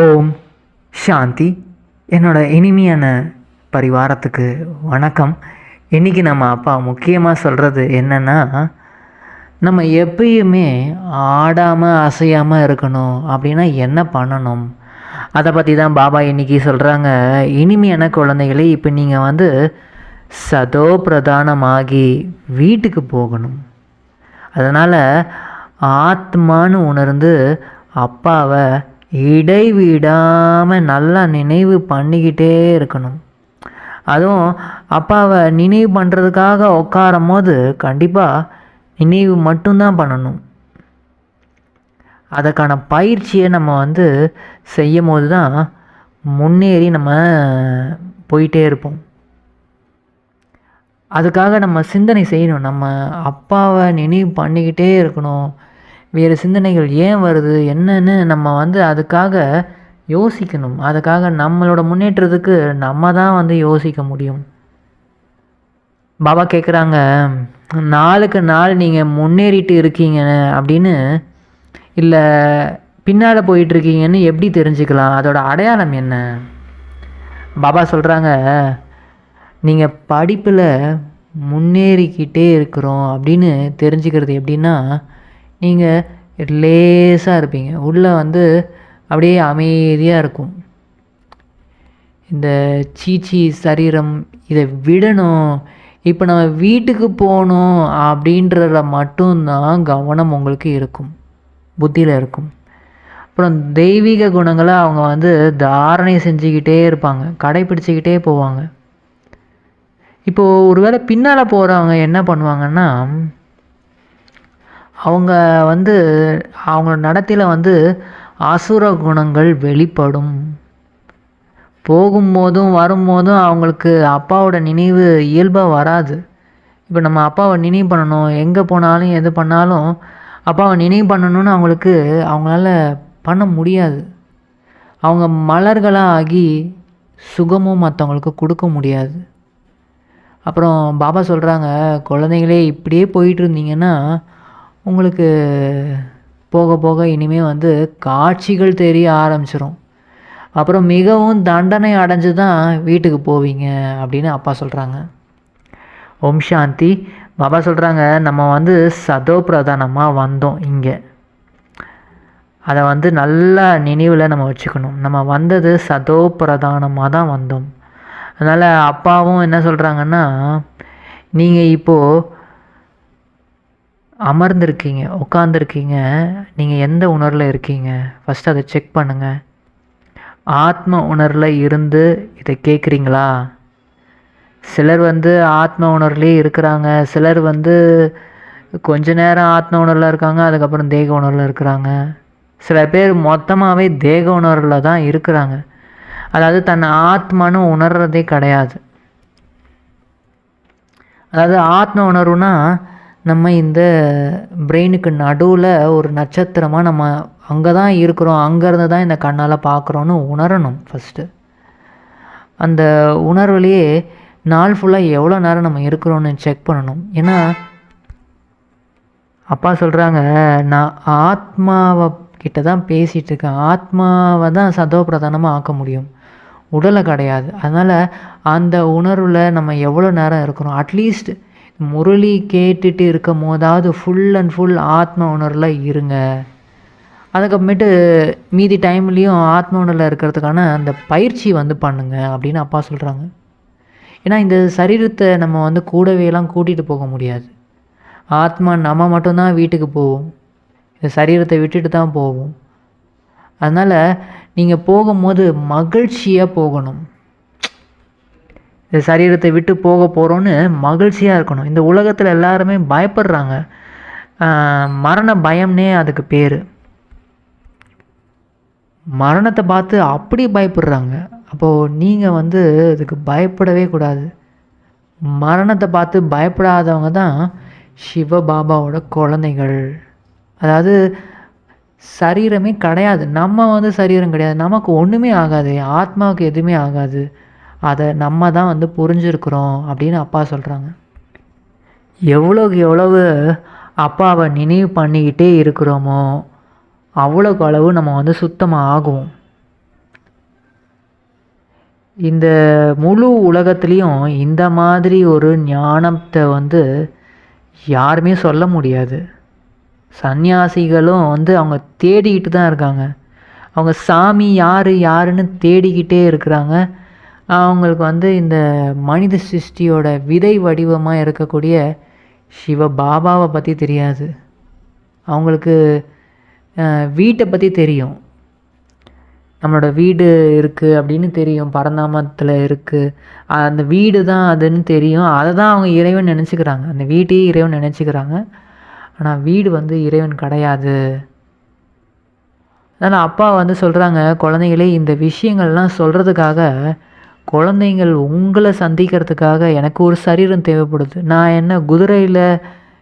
ஓம். சாந்தி. என்னோட இனிமையான பரிவாரத்துக்கு வணக்கம். இன்றைக்கி நம்ம அப்பா முக்கியமாக சொல்கிறது என்னென்னா நம்ம எப்பயுமே ஆடாமல் அசையாமல் இருக்கணும். அப்படின்னா என்ன பண்ணணும்? அதை பற்றி தான் பாபா இன்றைக்கி சொல்கிறாங்க இனிமையான குழந்தைகளே இப்போ நீங்கள் வந்து சதோ பிரதானமாகி வீட்டுக்கு போகணும். அதனால் ஆத்மான்னு உணர்ந்து அப்பாவை இடைவிடாமல் நல்லா நினைவு பண்ணிக்கிட்டே இருக்கணும். அதுவும் அப்பாவை நினைவு பண்ணுறதுக்காக உட்காரும் போது கண்டிப்பாக நினைவு மட்டும்தான் பண்ணணும். அதற்கான பயிற்சியை நம்ம வந்து செய்யும் போது தான் முன்னேறி நம்ம போயிட்டே இருப்போம். அதுக்காக நம்ம சிந்தனை செய்யணும். நம்ம அப்பாவை நினைவு பண்ணிக்கிட்டே இருக்கணும். வேறு சிந்தனைகள் ஏன் வருது? என்னன்னு நம்ம வந்து அதுக்காக யோசிக்கணும். அதுக்காக நம்மளோட முன்னேற்றத்துக்கு நம்ம தான் வந்து யோசிக்க முடியும். பாபா கேட்குறாங்க நாளுக்கு நாள் நீங்கள் முன்னேறிட்டு இருக்கீங்க அப்படின்னு. இல்லை பின்னால் போயிட்டுருக்கீங்கன்னு எப்படி தெரிஞ்சுக்கலாம்? அதோட அடையாளம் என்ன? பாபா சொல்கிறாங்க நீங்கள் படிப்பில் முன்னேறிக்கிட்டே இருக்கிறோம் அப்படின்னு தெரிஞ்சுக்கிறது எப்படின்னா நீங்கள் லேசாக இருப்பீங்க. உள்ளே வந்து அப்படியே அமைதியாக இருக்கும். இந்த சீச்சி சரீரம் இதை விடணும். இப்போ நம்ம வீட்டுக்கு போகணும் அப்படின்றத மட்டும்தான் கவனம் உங்களுக்கு இருக்கும். புத்தியில் இருக்கும். அப்புறம் தெய்வீக குணங்களை அவங்க வந்து தாரணை செஞ்சுக்கிட்டே இருப்பாங்க. கடைப்பிடிச்சிக்கிட்டே போவாங்க. இப்போது ஒருவேளை பின்னால் போகிறவங்க என்ன பண்ணுவாங்கன்னா அவங்க வந்து அவங்க நடத்தையில் வந்து அசுர குணங்கள் வெளிப்படும். போகும்போதும் வரும்போதும் அவங்களுக்கு அப்பாவோட நினைவு இயல்பாக வராது. இப்போ நம்ம அப்பாவை நினைவு பண்ணணும் எங்கே போனாலும் எது பண்ணாலும் அப்பாவை நினைவு பண்ணணும்னு அவங்களுக்கு அவங்களால பண்ண முடியாது. அவங்க மலர்களாக ஆகி சுகமும் மற்றவங்களுக்கு கொடுக்க முடியாது. அப்புறம் பாபா சொல்கிறாங்க குழந்தைங்களே இப்படியே போயிட்டு இருந்தீங்கன்னா உங்களுக்கு போக போக இனிமேல் வந்து காட்சிகள் தெரிய ஆரம்பிச்சிடும் அப்புறம் மிகவும் தண்டனை அடைஞ்சு தான் வீட்டுக்கு போவீங்க அப்படின்னு அப்பா சொல்கிறாங்க ஓம் சாந்தி. பாபா சொல்கிறாங்க நம்ம வந்து சதோ பிரதானமாக வந்தோம் இங்கே. அதை வந்து நல்லா நினைவில் நம்ம வச்சுக்கணும். நம்ம வந்தது சதோ பிரதானமாக தான் வந்தோம். அதனால் அப்பாவும் என்ன சொல்கிறாங்கன்னா நீங்கள் இப்போது அமர்ந்திருக்கீங்க உட்காந்துருக்கீங்க நீங்கள் எந்த உணர்வில் இருக்கீங்க? ஃபஸ்ட்டு அதை செக் பண்ணுங்கள் ஆத்ம உணர்வில் இருந்து இதை கேட்குறீங்களா சிலர் வந்து ஆத்ம உணர்வுலேயே இருக்கிறாங்க. சிலர் வந்து கொஞ்ச நேரம் ஆத்ம உணர்வில் இருக்காங்க அதுக்கப்புறம் தேக உணர்வில் இருக்கிறாங்க. சில பேர் மொத்தமாகவே தேக உணர்வில் தான் இருக்கிறாங்க. அதாவது தன் ஆத்மான்னு உணர்றதே கிடையாது. அதாவது ஆத்ம உணர்வுனா நம்ம இந்த பிரெயினுக்கு நடுவில் ஒரு நட்சத்திரமாக நம்ம அங்கே தான் இருக்கிறோம் அங்கேருந்து தான் இந்த கண்ணால் பார்க்குறோன்னு உணரணும் ஃபஸ்ட்டு அந்த உணர்வுலேயே நாள் ஃபுல்லாக எவ்வளோ நேரம் நம்ம இருக்கிறோன்னு செக் பண்ணணும். ஏன்னா அப்பா சொல்கிறாங்க நான் ஆத்மாவை கிட்ட தான் பேசிகிட்டு இருக்கேன். ஆத்மாவை தான் சதோ பிரதானமாக ஆக்க முடியும். உடலை கிடையாது. அதனால் அந்த உணர்வில் நம்ம எவ்வளோ நேரம் இருக்கிறோம்? அட்லீஸ்ட் முரளி கேட்டுட்டு இருக்கும் போதாவது ஃபுல் அண்ட் ஃபுல் ஆத்ம உணர்வில் இருங்க. அதுக்கப்புறமேட்டு மீதி டைம்லேயும் ஆத்ம உணர்வில் இருக்கிறதுக்கான அந்த பயிற்சி வந்து பண்ணுங்க அப்படின்னு அப்பா சொல்கிறாங்க ஏன்னா இந்த சரீரத்தை நம்ம வந்து கூடவேலாம் கூட்டிகிட்டு போக முடியாது. ஆத்மா நம்ம மட்டும்தான் வீட்டுக்கு போவோம். இந்த சரீரத்தை விட்டுட்டு தான் போவோம். அதனால் நீங்கள் போகும்போது மகிழ்ச்சியாக போகணும். இந்த சரீரத்தை விட்டு போக போகிறோன்னு மகிழ்ச்சியாக இருக்கணும். இந்த உலகத்தில் எல்லாருமே பயப்படுறாங்க. மரண பயம்னே அதுக்கு பேர். மரணத்தை பார்த்து அப்படி பயப்படுறாங்க. அப்போது நீங்கள் வந்து இதுக்கு பயப்படவே கூடாது. மரணத்தை பார்த்து பயப்படாதவங்க தான் சிவபாபாவோட குழந்தைகள். அதாவது சரீரமே கிடையாது. நம்ம வந்து சரீரம் கிடையாது. நமக்கு ஒன்றுமே ஆகாது. ஆத்மாவுக்கு எதுவுமே ஆகாது. அதை நம்ம தான் வந்து புரிஞ்சிருக்கிறோம் அப்படின்னு அப்பா சொல்கிறாங்க எவ்வளோக்கு எவ்வளவு அப்பாவை நினைவு பண்ணிக்கிட்டே இருக்கிறோமோ அவ்வளோக்கு அளவு நம்ம வந்து சுத்தமாக ஆகும் இந்த முழு உலகத்துலேயும் இந்த மாதிரி ஒரு ஞானத்தை வந்து யாருமே சொல்ல முடியாது. சந்நியாசிகளும் வந்து அவங்க தேடிக்கிட்டு தான் இருக்காங்க. அவங்க சாமி யார் யாருன்னு தேடிக்கிட்டே இருக்கிறாங்க. அவங்களுக்கு வந்து இந்த மனித சிருஷ்டியோட விதை வடிவமாக இருக்கக்கூடிய சிவ பாபாவை பற்றி தெரியாது. அவங்களுக்கு வீட்டை பற்றி தெரியும். நம்மளோட வீடு இருக்குது அப்படின்னு தெரியும். பரந்தாமத்தில் இருக்குது அந்த வீடு தான் அதுன்னு தெரியும். அதை தான் அவங்க இறைவன் நினச்சிக்கிறாங்க. அந்த வீட்டையே இறைவன் நினச்சிக்கிறாங்க. ஆனால் வீடு வந்து இறைவன் கிடையாது. அதனால் அப்பா வந்து சொல்கிறாங்க குழந்தைகளே இந்த விஷயங்கள்லாம் சொல்கிறதுக்காக குழந்தைங்கள் உங்களை சந்திக்கிறதுக்காக எனக்கு ஒரு சரீரம் தேவைப்படுது. நான் என்ன குதிரையில்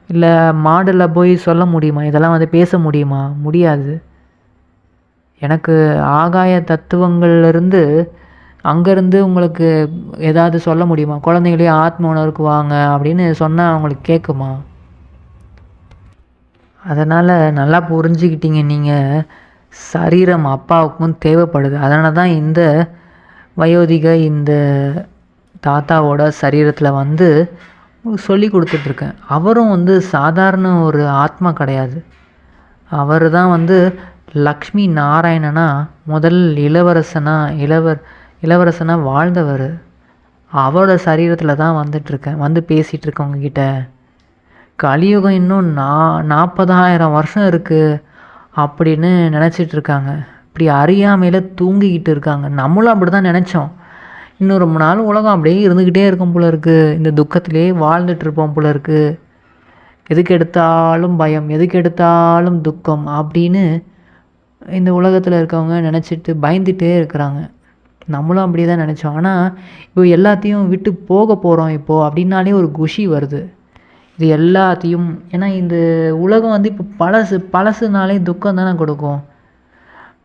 இல்லை மாடில் போய் சொல்ல முடியுமா? இதெல்லாம் வந்து பேச முடியுமா? முடியாது. எனக்கு ஆகாய தத்துவங்கள்லேருந்து அங்கேருந்து உங்களுக்கு ஏதாவது சொல்ல முடியுமா? குழந்தைங்களே ஆத்ம உணர்வுக்கு வாங்க அப்படின்னு சொன்னால் அவங்களுக்கு கேட்குமா அதனால் நல்லா புரிஞ்சுக்கிட்டீங்க நீங்கள் சரீரம் அப்பாவுக்கும் தேவைப்படுது. அதனால தான் இந்த வயோதிக இந்த தாத்தாவோட சரீரத்தில் வந்து சொல்லி கொடுத்துட்ருக்கேன். அவரும் வந்து சாதாரண ஒரு ஆத்மா கிடையாது. அவர் தான் வந்து லக்ஷ்மி நாராயணனா முதல் இளவரசனா இளவர் இளவரசனாக வாழ்ந்தவர். அவரோட சரீரத்தில் தான் வந்துட்டுருக்கேன் வந்து பேசிகிட்டு இருக்கேன் உங்ககிட்ட கலியுகம் இன்னும் நா நாற்பதாயிரம் வருஷம் இருக்குது அப்படின்னு நினச்சிட்ருக்காங்க. இருக்காங்க இப்படி அறியாமையில் தூங்கிக்கிட்டு இருக்காங்க. நம்மளும் அப்படி தான் நினச்சோம். இன்னும் ரொம்ப நாள் உலகம் அப்படியே இருந்துக்கிட்டே இருக்கும் போல இருக்குது இந்த துக்கத்திலே வாழ்ந்துட்டு இருப்போம் போல இருக்குது எதுக்கு எடுத்தாலும் பயம் எதுக்கு எடுத்தாலும் துக்கம் அப்படின்னு இந்த உலகத்தில் இருக்கவங்க நினச்சிட்டு பயந்துட்டே இருக்கிறாங்க. நம்மளும் அப்படி தான் நினச்சோம். ஆனால் இப்போ எல்லாத்தையும் விட்டு போக போகிறோம் இப்போது அப்படின்னாலே ஒரு குஷி வருது. இது எல்லாத்தையும் ஏன்னா இந்த உலகம் வந்து இப்போ பழசு பழசுனாலே துக்கம் தானே கொடுக்கும்.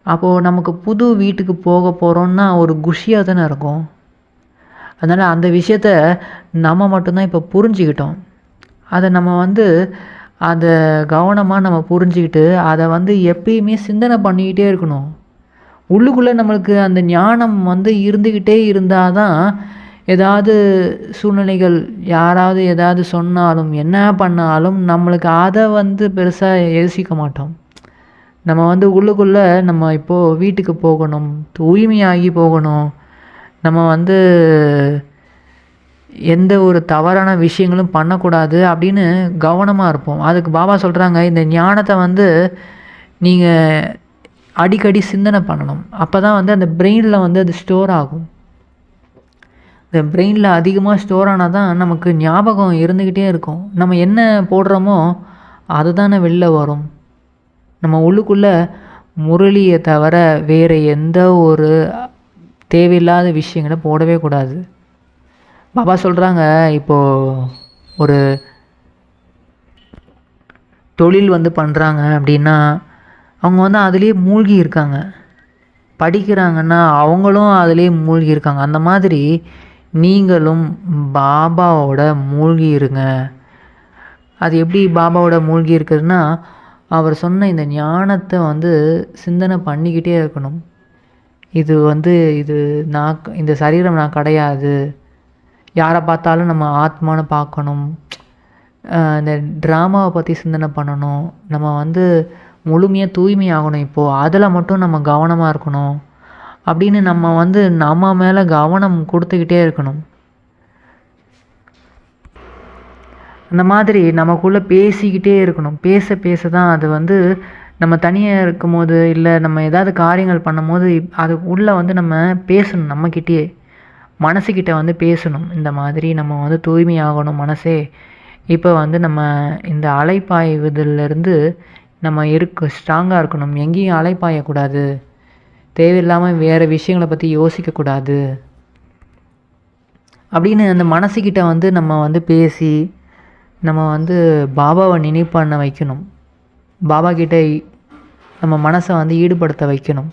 அப்போது நமக்கு புது வீட்டுக்கு போக போகிறோன்னா ஒரு குஷியாக தானே இருக்கும். அதனால் அந்த விஷயத்த நம்ம மட்டும்தான் இப்போ புரிஞ்சுக்கிட்டோம். அதை நம்ம வந்து அதை கவனமாக நம்ம புரிஞ்சுக்கிட்டு அதை வந்து எப்பயுமே சிந்தனை பண்ணிக்கிட்டே இருக்கணும். உள்ளுக்குள்ளே நம்மளுக்கு அந்த ஞானம் வந்து இருந்துக்கிட்டே இருந்தால் தான் ஏதாவது சூழ்நிலைகள் யாராவது ஏதாவது சொன்னாலும் என்ன பண்ணாலும் நம்மளுக்கு அதை வந்து பெருசாக யோசிக்க மாட்டோம். நம்ம வந்து உள்ளுக்குள்ளே நம்ம இப்போது வீட்டுக்கு போகணும் தூய்மையாகி போகணும். நம்ம வந்து எந்த ஒரு தவறான விஷயங்களும் பண்ணக்கூடாது அப்படின்னு கவனமாக இருப்போம். அதுக்கு பாபா சொல்கிறாங்க இந்த ஞானத்தை வந்து நீங்கள் அடிக்கடி சிந்தனை பண்ணணும். அப்போ தான் வந்து அந்த பிரெயினில் வந்து அது ஸ்டோர் ஆகும். இந்த பிரெயினில் அதிகமாக ஸ்டோர் ஆனால் தான் நமக்கு ஞாபகம் இருந்துக்கிட்டே இருக்கும். நம்ம என்ன போடுறோமோ அதுதானே வெளில வரும். நம்ம உள்ளுக்குள்ளே முரளியை தவிர வேறு எந்த ஒரு தேவையில்லாத விஷயங்களை போடவே கூடாது. பாபா சொல்கிறாங்க இப்போது ஒரு தொழில் வந்து பண்ணுறாங்க அப்படின்னா அவங்க வந்து அதுலேயே மூழ்கி இருக்காங்க. படிக்கிறாங்கன்னா அவங்களும் அதுலேயே மூழ்கி இருக்காங்க. அந்த மாதிரி நீங்களும் பாபாவோட மூழ்கி இருங்க. அது எப்படி பாபாவோட மூழ்கி இருக்குதுன்னா அவர் சொன்ன இந்த ஞானத்தை வந்து சிந்தனை பண்ணிக்கிட்டே இருக்கணும். இது வந்து இது நான் இந்த சரீரம் நான் கிடையாது. யாரை பார்த்தாலும் நம்ம ஆத்மான்னு பார்க்கணும். இந்த ட்ராமாவை பற்றி சிந்தனை பண்ணணும். நம்ம வந்து முழுமையாக தூய்மையாகணும் இப்போது அதில் மட்டும் நம்ம கவனமாக இருக்கணும். அப்படின்னு நம்ம வந்து நம்ம மேலே கவனம் கொடுத்துக்கிட்டே இருக்கணும். அந்த மாதிரி நமக்குள்ளே பேசிக்கிட்டே இருக்கணும். பேச பேச தான் அது வந்து நம்ம தனியாக இருக்கும்போது இல்லை நம்ம ஏதாவது காரியங்கள் பண்ணும்போது அது உள்ளே வந்து நம்ம பேசணும் நம்மக்கிட்டேயே மனசுக்கிட்ட வந்து பேசணும். இந்த மாதிரி நம்ம வந்து தூய்மையாகணும் மனசே. இப்போ வந்து நம்ம இந்த அலைப்பாய்வதிலிருந்து நம்ம இருக்க ஸ்ட்ராங்காக இருக்கணும். எங்கேயும் அலைப்பாயக்கூடாது. தேவையில்லாமல் வேறு விஷயங்களை பற்றி யோசிக்கக்கூடாது. அப்படின்னு அந்த மனசுக்கிட்ட வந்து நம்ம வந்து பேசி நம்ம வந்து பாபாவை நினைவு பண்ண வைக்கணும். பாபா கிட்ட நம்ம மனசை வந்து ஈடுபடுத்த வைக்கணும்.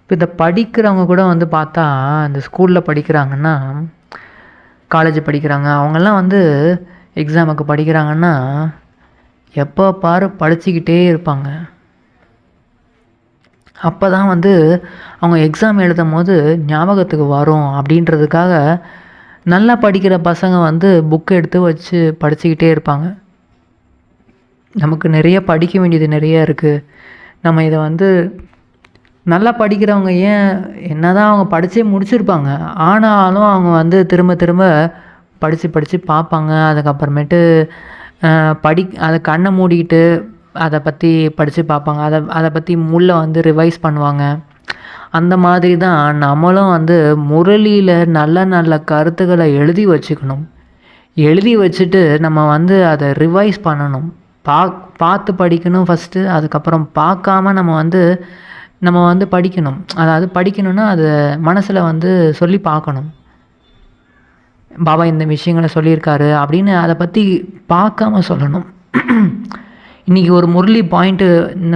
இப்போ இந்த படிக்கிறவங்க கூட வந்து பார்த்தா இந்த ஸ்கூலில் படிக்கிறாங்கன்னா காலேஜ் படிக்கிறாங்க அவங்கெல்லாம் வந்து எக்ஸாமுக்கு படிக்கிறாங்கன்னா எப்போ பாரு படிச்சுக்கிட்டே இருப்பாங்க. அப்போ தான் வந்து அவங்க எக்ஸாம் எழுதும் போது ஞாபகத்துக்கு வரும் அப்படின்றதுக்காக நல்லா படிக்கிற பசங்க வந்து புக்கு எடுத்து வச்சு படிச்சுக்கிட்டே இருப்பாங்க. நமக்கு நிறைய படிக்க வேண்டியது நிறைய இருக்குது நம்ம இதை வந்து நல்லா படிக்கிறவங்க ஏன் என்ன தான் அவங்க படித்தே முடிச்சிருப்பாங்க. ஆனாலும் அவங்க வந்து திரும்ப திரும்ப படித்து படித்து பார்ப்பாங்க. அதுக்கப்புறமேட்டு படி அதை கண்ணை மூடிக்கிட்டு அதை பற்றி படித்து பார்ப்பாங்க. அதை அதை பற்றி முள்ள வந்து ரிவைஸ் பண்ணுவாங்க. அந்த மாதிரி தான் நம்மளும் வந்து முரளியில் நல்ல நல்ல கருத்துக்களை எழுதி வச்சுக்கணும். எழுதி வச்சுட்டு நம்ம வந்து அதை ரிவைஸ் பண்ணணும். பா பார்த்து படிக்கணும் ஃபஸ்ட்டு அதுக்கப்புறம் பார்க்காம நம்ம வந்து நம்ம வந்து படிக்கணும். அதாவது படிக்கணும்னா அதை மனசில் வந்து சொல்லி பார்க்கணும். பாபா இந்த விஷயங்களை சொல்லியிருக்காரு அப்படின்னு அதை பற்றி பார்க்காம சொல்லணும். இன்றைக்கி ஒரு முரளி பாயிண்ட்டு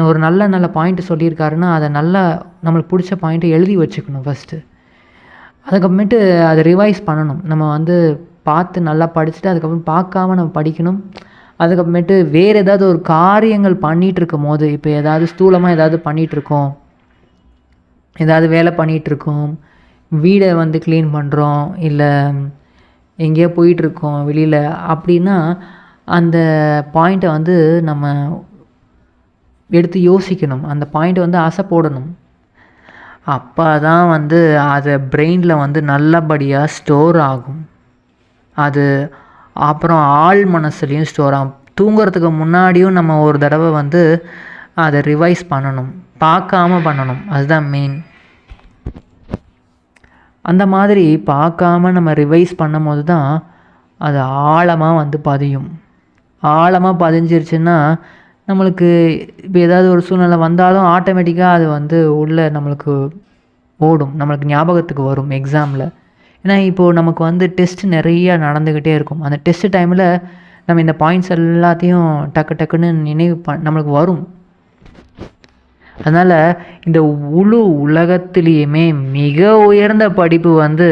ஒரு நல்ல நல்ல பாயிண்ட்டு சொல்லியிருக்காருன்னா அதை நல்லா நம்மளுக்கு பிடிச்ச பாயிண்ட்டை எழுதி வச்சுக்கணும் ஃபஸ்ட்டு அதுக்கப்புறமேட்டு அதை ரிவைஸ் பண்ணணும். நம்ம வந்து பார்த்து நல்லா படிச்சுட்டு அதுக்கப்புறம் பார்க்காம நம்ம படிக்கணும். அதுக்கப்புறமேட்டு வேறு ஏதாவது ஒரு காரியங்கள் பண்ணிகிட்டு இருக்கும் போது இப்போ ஏதாவது ஸ்தூலமாக ஏதாவது பண்ணிகிட்டு இருக்கோம் ஏதாவது வேலை பண்ணிகிட்டு இருக்கோம் வீடை வந்து க்ளீன் பண்ணுறோம் இல்லை எங்கேயோ போயிட்டுருக்கோம் வெளியில். அப்படின்னா அந்த பாயிண்ட்டை வந்து நம்ம எடுத்து யோசிக்கணும். அந்த பாயிண்ட்டை வந்து ஆசை போடணும். அப்போ தான் வந்து அது பிரெயினில் வந்து நல்லபடியாக ஸ்டோர் ஆகும். அது அப்புறம் ஆள் மனசுலேயும் ஸ்டோர் ஆகும். தூங்குறதுக்கு முன்னாடியும் நம்ம ஒரு தடவை வந்து அதை ரிவைஸ் பண்ணணும். பார்க்காம பண்ணணும். அதுதான் மெயின் அந்த மாதிரி பார்க்காம நம்ம ரிவைஸ் பண்ணும்போது தான் அது ஆழமாக வந்து பதியும். ஆழமாக பதிஞ்சிருச்சுன்னா நம்மளுக்கு இப்போ ஏதாவது ஒரு சூழ்நிலை வந்தாலும் ஆட்டோமேட்டிக்காக அது வந்து உள்ளே நம்மளுக்கு ஓடும். நம்மளுக்கு ஞாபகத்துக்கு வரும் எக்ஸாமில் ஏன்னா இப்போது நமக்கு வந்து டெஸ்ட் நிறையா நடந்துக்கிட்டே இருக்கும். அந்த டெஸ்ட் டைமில் நம்ம இந்த பாயிண்ட்ஸ் எல்லாத்தையும் டக்கு டக்குன்னு நினைவு ப நம்மளுக்கு வரும். அதனால் இந்த முழு உலகத்திலேயுமே மிக உயர்ந்த படிப்பு வந்து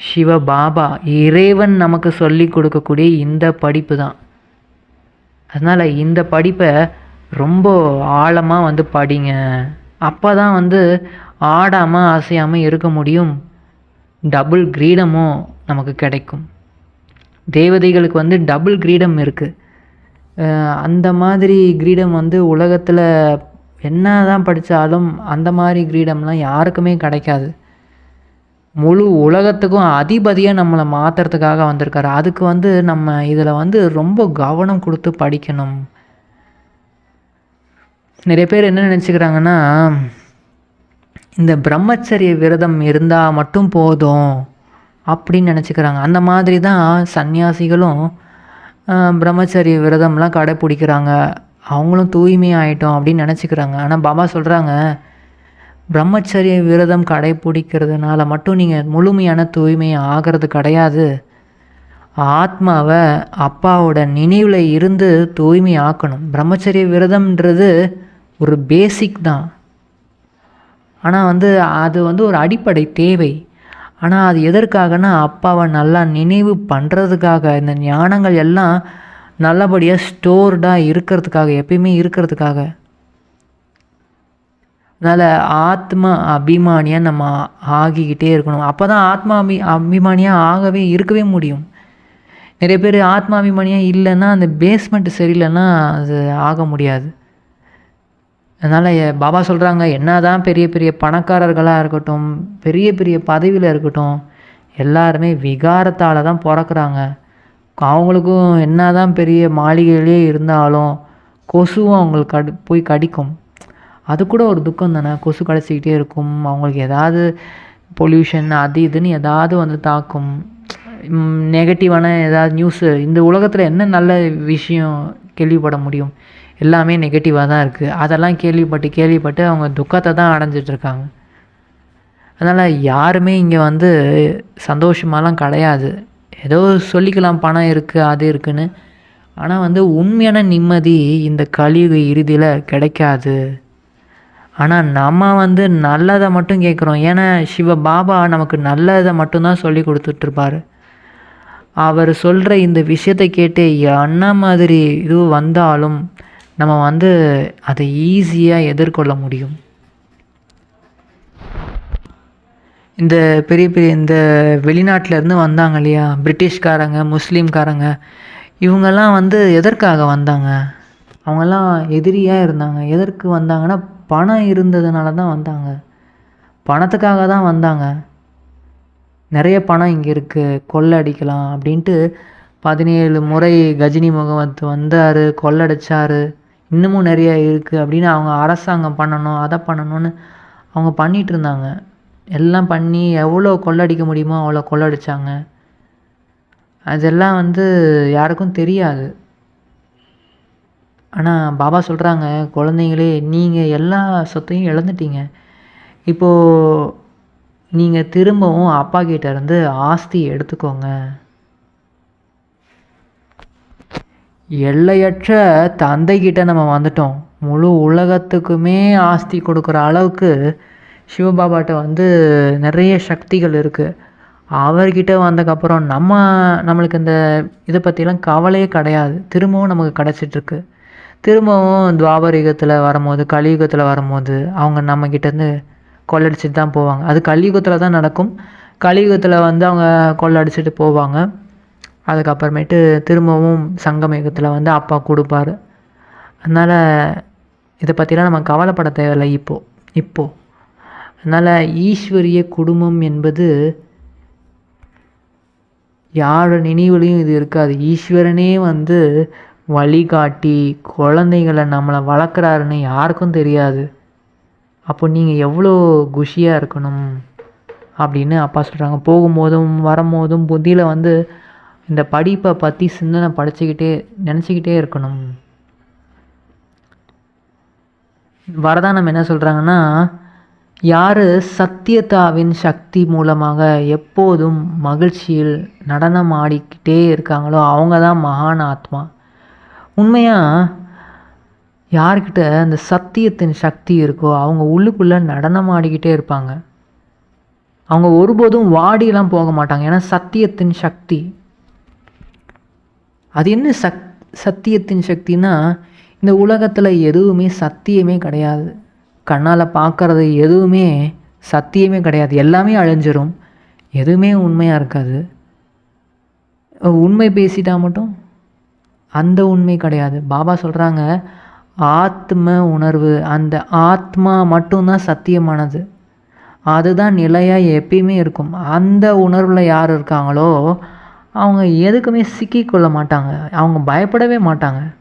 சிவ பாபா இறைவன் நமக்கு சொல்லி கொடுக்கக்கூடிய இந்த படிப்பு தான். அதனால் இந்த படிப்பை ரொம்ப ஆழமாக வந்து படிங்க. அப்போ தான் வந்து ஆடாமல் அசையாமல் இருக்க முடியும். டபுள் கிரீடமும் நமக்கு கிடைக்கும். தேவதைகளுக்கு வந்து டபுள் கிரீடம் இருக்குது அந்த மாதிரி கிரீடம் வந்து உலகத்தில் என்ன தான் படித்தாலும் அந்த மாதிரி கிரீடம்லாம் யாருக்குமே கிடைக்காது. முழு உலகத்துக்கும் அதிபதியாக நம்மளை மாற்றுறதுக்காக வந்திருக்காரு. அதுக்கு வந்து நம்ம இதில் வந்து ரொம்ப கவனம் கொடுத்து படிக்கணும். நிறைய பேர் என்ன நினச்சிக்கிறாங்கன்னா இந்த பிரம்மச்சரிய விரதம் இருந்தால் மட்டும் போதும் அப்படின்னு நினச்சிக்கிறாங்க. அந்த மாதிரி தான் சன்னியாசிகளும் பிரம்மச்சரிய விரதம்லாம் கடைப்பிடிக்கிறாங்க அவங்களும் தூய்மை ஆயிட்டோம் அப்படின்னு நினச்சிக்கிறாங்க. ஆனால் பாபா சொல்கிறாங்க பிரம்மச்சரிய விரதம் கடைப்பிடிக்கிறதுனால மட்டும் நீங்கள் முழுமையான தூய்மை ஆகிறது கிடையாது. ஆத்மாவை அப்பாவோட நினைவில் இருந்து தூய்மை ஆக்கணும். பிரம்மச்சரிய விரதம்ன்றது ஒரு பேசிக் தான். ஆனால் வந்து அது வந்து ஒரு அடிப்படை தேவை. ஆனால் அது எதற்காகனா அப்பாவை நல்லா நினைவு பண்ணுறதுக்காக இந்த ஞானங்கள் எல்லாம் நல்லபடியாக ஸ்டோர்டாக இருக்கிறதுக்காக எப்பயுமே இருக்கிறதுக்காக. அதனால் ஆத்ம அபிமானியாக நம்ம ஆகிக்கிட்டே இருக்கணும். அப்போ தான் ஆத்மா அபி அபிமானியாக ஆகவே இருக்கவே முடியும். நிறைய பேர் ஆத்மா அபிமானியாக இல்லைன்னா அந்த பேஸ்மெண்ட் சரியில்லைன்னா அது ஆக முடியாது. அதனால் பாபா சொல்கிறாங்க என்னதான் பெரிய பெரிய பணக்காரர்களாக இருக்கட்டும் பெரிய பெரிய பதவியில் இருக்கட்டும் எல்லாருமே விகாரத்தால் தான் பிறக்குறாங்க. அவங்களுக்கும் என்னதான் பெரிய மாளிகையிலே இருந்தாலும் கொசுவும் அவங்களுக்கு கடி போய் கடிக்கும். அது கூட ஒரு துக்கம் தானே. கொசு கடைச்சிக்கிட்டே இருக்கும். அவங்களுக்கு ஏதாவது பொல்யூஷன் அது இதுன்னு ஏதாவது வந்து தாக்கும். நெகட்டிவான ஏதாவது நியூஸு இந்த உலகத்தில் என்ன நல்ல விஷயம் கேள்விப்பட முடியும்? எல்லாமே நெகட்டிவாக தான் இருக்குது அதெல்லாம் கேள்விப்பட்டு கேள்விப்பட்டு அவங்க துக்கத்தை தான் அடைஞ்சிட்டு இருக்காங்க. அதனால் யாருமே இங்கே வந்து சந்தோஷமாலாம் கிடையாது. ஏதோ சொல்லிக்கலாம் பணம் இருக்குது அது இருக்குன்னு. ஆனால் வந்து உண்மையான நிம்மதி இந்த கலியுக இறுதியில் கிடைக்காது. ஆனால் நம்ம வந்து நல்லதை மட்டும் கேட்குறோம். ஏன்னா சிவ பாபா நமக்கு நல்லதை மட்டும்தான் சொல்லி கொடுத்துட்ருப்பாரு. அவர் சொல்கிற இந்த விஷயத்தை கேட்டு என்ன மாதிரி இது வந்தாலும் நம்ம வந்து அதை ஈஸியாக எதிர்கொள்ள முடியும். இந்த பெரிய பெரிய இந்த வெளிநாட்டிலேருந்து வந்தாங்க இல்லையா? பிரிட்டிஷ்காரங்க முஸ்லீம்காரங்க இவங்கெல்லாம் வந்து எதற்காக வந்தாங்க? அவங்கெல்லாம் எதிரியாக இருந்தாங்க. எதற்கு வந்தாங்கன்னா பணம் இருந்ததுனால தான் வந்தாங்க. பணத்துக்காக தான் வந்தாங்க. நிறைய பணம் இங்கே இருக்குது கொள்ளை அடிக்கலாம் அப்படின்ட்டு பதினேழு முறை கஜினி முகமது வந்தார் கொள்ளடிச்சார். இன்னமும் நிறைய இருக்குது அப்படின்னு அவங்க அரசாங்கம் பண்ணணும் அதை பண்ணணும்னு அவங்க பண்ணிகிட்டு இருந்தாங்க. எல்லாம் பண்ணி எவ்வளோ கொள்ளடிக்க முடியுமோ அவ்வளோ கொள்ளடிச்சாங்க. அதெல்லாம் வந்து யாருக்கும் தெரியாது. ஆனால் பாபா சொல்கிறாங்க குழந்தைங்களே நீங்கள் எல்லா சொத்தையும் இழந்துட்டீங்க. இப்போது நீங்கள் திரும்பவும் அப்பா கிட்ட இருந்து ஆஸ்தி எடுத்துக்கோங்க. எல்லையற்ற தந்தைக்கிட்ட நம்ம வந்துட்டோம். முழு உலகத்துக்குமே ஆஸ்தி கொடுக்குற அளவுக்கு சிவபாபாட்ட வந்து நிறைய சக்திகள் இருக்குது அவர்கிட்ட வந்ததுக்கப்புறம் நம்ம நம்மளுக்கு இந்த இதை பற்றிலாம் கவலையே கிடையாது. திரும்பவும் நமக்கு கிடச்சிட்ருக்கு திரும்பவும் துவாபரிகத்தில் வரும்போது கலியுகத்தில் வரும்போது அவங்க நம்மக்கிட்டேருந்து கொள்ளடிச்சிட்டு தான் போவாங்க. அது கலியுகத்தில் தான் நடக்கும். கலியுகத்தில் வந்து அவங்க கொள்ளடிச்சிட்டு போவாங்க. அதுக்கப்புறமேட்டு திரும்பவும் சங்கமயுகத்தில் வந்து அப்பா கொடுப்பாரு. அதனால் இதை பற்றிலாம் நம்ம கவலைப்பட தேவையில்லை இப்போது இப்போது அதனால் ஈஸ்வரிய குடும்பம் என்பது யாரோட நினைவுலையும் இது இருக்காது. ஈஸ்வரனே வந்து வழிகாட்டி குழந்தைகளை நம்மளை வளர்க்குறாருன்னு யாருக்கும் தெரியாது. அப்போ நீங்கள் எவ்வளோ குஷியாக இருக்கணும் அப்படின்னு அப்பா சொல்கிறாங்க போகும்போதும் வரும்போதும் புத்தியில் வந்து இந்த படிப்பை பற்றி சிந்தனை படிச்சுக்கிட்டே நினச்சிக்கிட்டே இருக்கணும். வரதானம் என்ன சொல்கிறாங்கன்னா யார் சத்தியதாவின் சக்தி மூலமாக எப்போதும் மகிழ்ச்சியில் நடனம் ஆடிக்கிட்டே இருக்காங்களோ அவங்க தான் மகான் ஆத்மா. உண்மையாக யார்கிட்ட அந்த சத்தியத்தின் சக்தி இருக்கோ அவங்க உள்ளுக்குள்ளே நடனம் ஆடிக்கிட்டே இருப்பாங்க. அவங்க ஒருபோதும் வாடியெல்லாம் போக மாட்டாங்க. ஏன்னா சத்தியத்தின் சக்தி. அது என்ன சக் சத்தியத்தின் சக்தினா இந்த உலகத்தில் எதுவுமே சத்தியமே கிடையாது. கண்ணால் பார்க்கறது எதுவுமே சத்தியமே கிடையாது. எல்லாமே அழிஞ்சிரும். எதுவுமே உண்மையாக இருக்காது. உண்மை பேசிட்டா மட்டும் அந்த உண்மை கிடையாது. பாபா சொல்கிறாங்க ஆத்ம உணர்வு அந்த ஆத்மா மட்டும்தான் சத்தியமானது. அதுதான் நிலையாக எப்பயுமே இருக்கும். அந்த உணர்வில் யார் இருக்காங்களோ அவங்க எதுக்குமே சிக்கிக்கொள்ள மாட்டாங்க. அவங்க பயப்படவே மாட்டாங்க.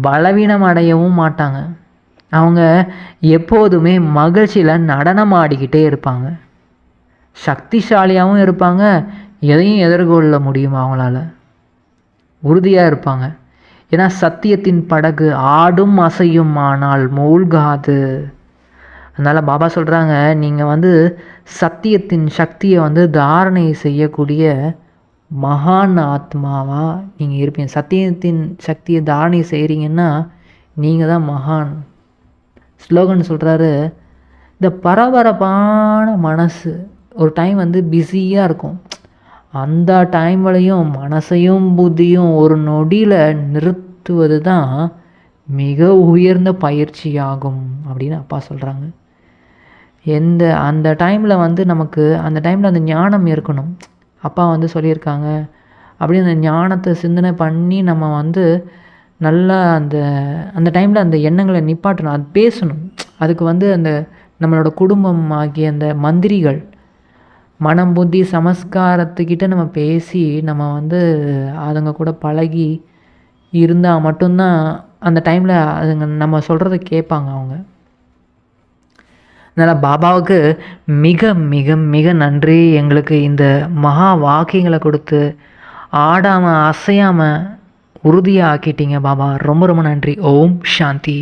பலவீனம் அடையவும் மாட்டாங்க. அவங்க எப்போதுமே மகிழ்ச்சியில் நடனம் ஆடிக்கிட்டே இருப்பாங்க. சக்திசாலியாகவும் இருப்பாங்க. எதையும் எதிர்கொள்ள முடியும் அவங்களால. உறுதியாக இருப்பாங்க. ஏன்னா சத்தியத்தின் படகு ஆடும் அசையும் ஆனால் மூழ்காது. அதனால் பாபா சொல்கிறாங்க நீங்கள் வந்து சத்தியத்தின் சக்தியை வந்து தாரணை செய்யக்கூடிய மகான் ஆத்மாவாக நீங்கள் இருப்பீங்க. சத்தியத்தின் சக்தியை தாரணை செய்கிறீங்கன்னா நீங்கள் தான் மகான். ஸ்லோகன் சொல்கிறாரு இந்த பரபரப்பான மனசு ஒரு டைம் வந்து பிஸியாக இருக்கும். அந்த டைம்லையும் மனசையும் புத்தியும் ஒரு நொடியில் நிறுத்துவது தான் மிக உயர்ந்த பயிற்சியாகும் அப்படின்னு அப்பா சொல்கிறாங்க எந்த அந்த டைமில் வந்து நமக்கு அந்த டைமில் அந்த ஞானம் இருக்கணும். அப்பா வந்து சொல்லியிருக்காங்க. அப்படி அந்த ஞானத்தை சிந்தனை பண்ணி நம்ம வந்து நல்லா அந்த அந்த டைமில் அந்த எண்ணங்களை நிப்பாட்டணும். அது பேசணும். அதுக்கு வந்து அந்த நம்மளோட குடும்பம் ஆகிய அந்த மந்திரிகள் மனம் புத்தி சமஸ்காரத்துக்கிட்ட நம்ம பேசி நம்ம வந்து அதுங்க கூட பழகி இருந்தால் மட்டும்தான் அந்த டைமில் அதுங்க நம்ம சொல்கிறத கேட்பாங்க அவங்க. அதனால் பாபாவுக்கு மிக மிக மிக நன்றி. எங்களுக்கு இந்த மகா வாக்கியங்களை கொடுத்து ஆடாமல் அசையாமல் உறுதியாக ஆக்கிட்டீங்க பாபா. ரொம்ப ரொம்ப நன்றி. ஓம் சாந்தி.